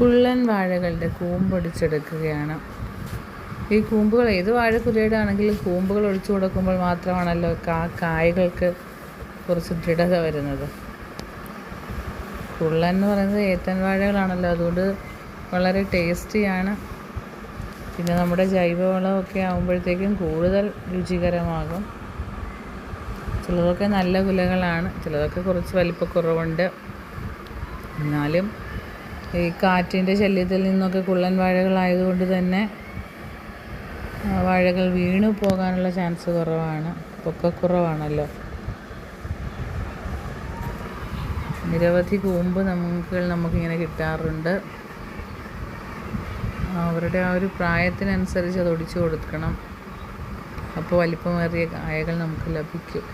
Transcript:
കുള്ളൻ വാഴകളുടെ കൂമ്പൊടിച്ചെടുക്കുകയാണ് ഈ കൂമ്പുകൾ ഏത് വാഴക്കുലയുടെയാണെങ്കിലും കൂമ്പുകൾ ഒഴിച്ചു കൊടുക്കുമ്പോൾ മാത്രമാണല്ലോ കാ കായകൾക്ക് കുറച്ച് ദൃഢത വരുന്നത്. കുള്ളൻ എന്ന് പറയുന്നത് ഏത്തൻ വാഴകളാണല്ലോ അതുകൊണ്ട് വളരെ ടേസ്റ്റിയാണ്. പിന്നെ നമ്മുടെ ജൈവവളമൊക്കെ ആകുമ്പോഴത്തേക്കും കൂടുതൽ രുചികരമാകും. ചിലതൊക്കെ നല്ല കുലകളാണ് ചിലതൊക്കെ കുറച്ച് വലിപ്പക്കുറവുണ്ട്. എന്നാലും ഈ കാറ്റിന്റെ ശല്യത്തിൽ നിന്നൊക്കെ കുള്ളൻ വാഴകളായതുകൊണ്ട് തന്നെ വാഴകൾ വീണു പോകാനുള്ള ചാൻസ് കുറവാണ്. പൊക്കക്കുറവാണല്ലോ നിരവധി കൂമ്പ് നമുക്ക് നമുക്കിങ്ങനെ കിട്ടാറുണ്ട്. അവരുടെ ആ ഒരു പ്രായത്തിനനുസരിച്ച് അത് ഒടിച്ചു കൊടുക്കണം. അപ്പോൾ വലിപ്പമേറിയ കായകൾ നമുക്ക് ലഭിക്കും.